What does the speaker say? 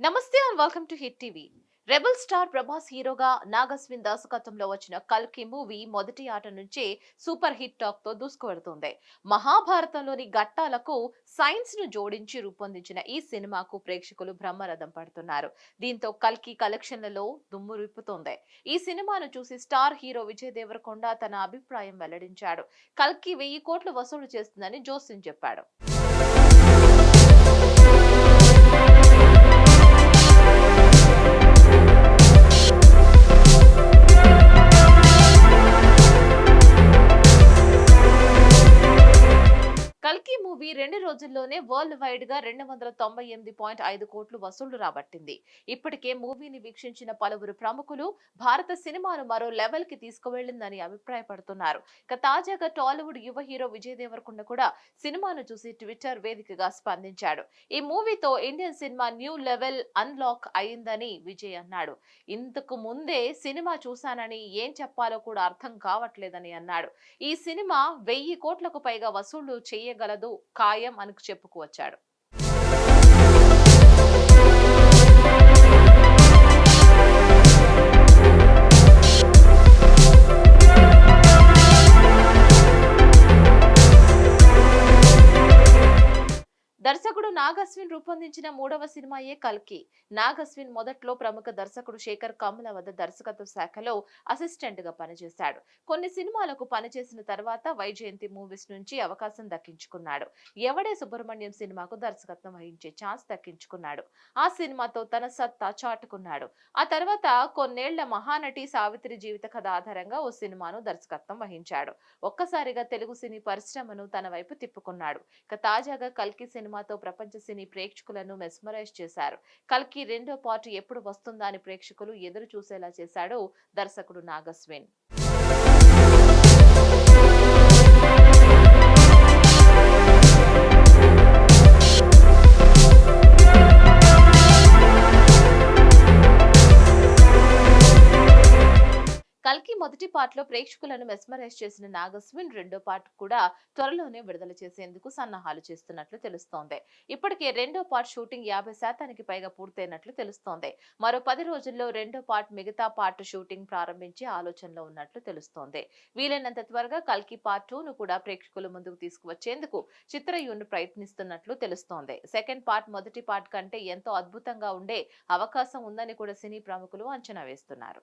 నమస్తే and welcome to Hit TV. Rebel star Prabhas హీరోగా నాగస్విన్ దర్శకత్వంలో వచ్చిన కల్కి మూవీ మొదటి ఆట నుంచే సూపర్ హిట్ టాక్తో దూసుకువెడుతుంది మహాభారతంలోని ఘట్టాలకు సైన్స్ను జోడించి రూపొందించిన ఈ సినిమాకు ప్రేక్షకులు బ్రహ్మరథం పడుతున్నారు. దీంతో కల్కి కలెక్షన్లలో దుమ్ము రిప్పుతోంది ఈ సినిమాను చూసి స్టార్ హీరో విజయ్ దేవరకొండ తన అభిప్రాయం వెల్లడించాడు. కల్కి వెయ్యి కోట్లు వసూలు చేస్తుందని జోస్యం చెప్పాడు. రెండు రోజుల్లోనే వరల్డ్ వైడ్గా రెండు వందల తొంభై ఎనిమిది పాయింట్ ఐదు కోట్లు వసూళ్ళు రాబట్టింది. ఇప్పటికే మూవీని వీక్షించిన పలువురు ప్రముఖులు భారత సినిమాను మరో లెవెల్కి తీసుకువెళ్ళిందని అభిప్రాయపడుతున్నారు. ఇక తాజాగా టాలీవుడ్ యువ హీరో విజయ్ దేవరకొండ కూడా సినిమాను చూసి ట్విట్టర్ వేదికగా స్పందించాడు. ఈ మూవీతో Indian cinema new level unlock అయిందని విజయ్ అన్నాడు. ఇంతకు ముందే సినిమా చూశానని ఏం చెప్పాలో కూడా అర్థం కావట్లేదని అన్నాడు. ఈ సినిమా వెయ్యి కోట్లకు పైగా వసూళ్ళు చేయగలదు ఖాయం అని చెప్పుకువచ్చాడు వచ్చాడు. నాగస్విన్ రూపొందించిన మూడవ సినిమాయే కల్కి. నాగస్విన్ మొదట్లో ప్రముఖ దర్శకుడు శేఖర్ కమ్ముల వద్ద దర్శకత్వ శాఖలో అసిస్టెంట్గా పనిచేశాడు. కొన్ని సినిమాలకు పనిచేసిన తర్వాత వైజయంతి మూవీస్ నుంచి అవకాశం దక్కించుకున్నాడు. ఎవడే సుబ్రహ్మణ్యం సినిమాకు దర్శకత్వం వహించే ఛాన్స్ దక్కించుకున్నాడు. ఆ సినిమాతో తన సత్తా చాటుకున్నాడు. ఆ తర్వాత కొన్నేళ్ళ మహానటి సావిత్రి జీవిత కథ ఆధారంగా ఓ సినిమాను దర్శకత్వం వహించాడు. ఒక్కసారిగా తెలుగు సినీ పరిశ్రమను తన వైపు తిప్పుకున్నాడు. ఇక తాజాగా కల్కి సినిమాతో ప్రపంచ సినీ ప్రేక్షకులను మెస్మరైజ్ చేశారు. కల్కి రెండో పార్ట్ ఎప్పుడు వస్తుందా అని ప్రేక్షకులు ఎదురు చూసేలా చేశాడు దర్శకుడు నాగస్విన్. మొదటి పార్ట్లో ప్రేక్షకులను మెస్మరైజ్ చేసిన నాగస్విన్ రెండో పార్ట్ కూడా త్వరలోనే విడుదల చేసేందుకు సన్నాహాలు చేస్తున్నట్లు తెలుస్తోంది. ఇప్పటికే రెండో పార్ట్ షూటింగ్ యాభై శాతానికి పైగా పూర్తయినట్లు తెలుస్తోంది. మరో పది రోజుల్లో రెండో పార్ట్ మిగతా పార్ట్ షూటింగ్ ప్రారంభించే ఆలోచనలో ఉన్నట్లు తెలుస్తోంది. వీలైనంత త్వరగా కల్కి పార్ట్ టూ ను కూడా ప్రేక్షకుల ముందుకు తీసుకువచ్చేందుకు చిత్ర యూనిట్ ప్రయత్నిస్తున్నట్లు తెలుస్తోంది. సెకండ్ పార్ట్ మొదటి పార్ట్ కంటే ఎంతో అద్భుతంగా ఉండే అవకాశం ఉందని కూడా సినీ ప్రముఖులు అంచనా వేస్తున్నారు.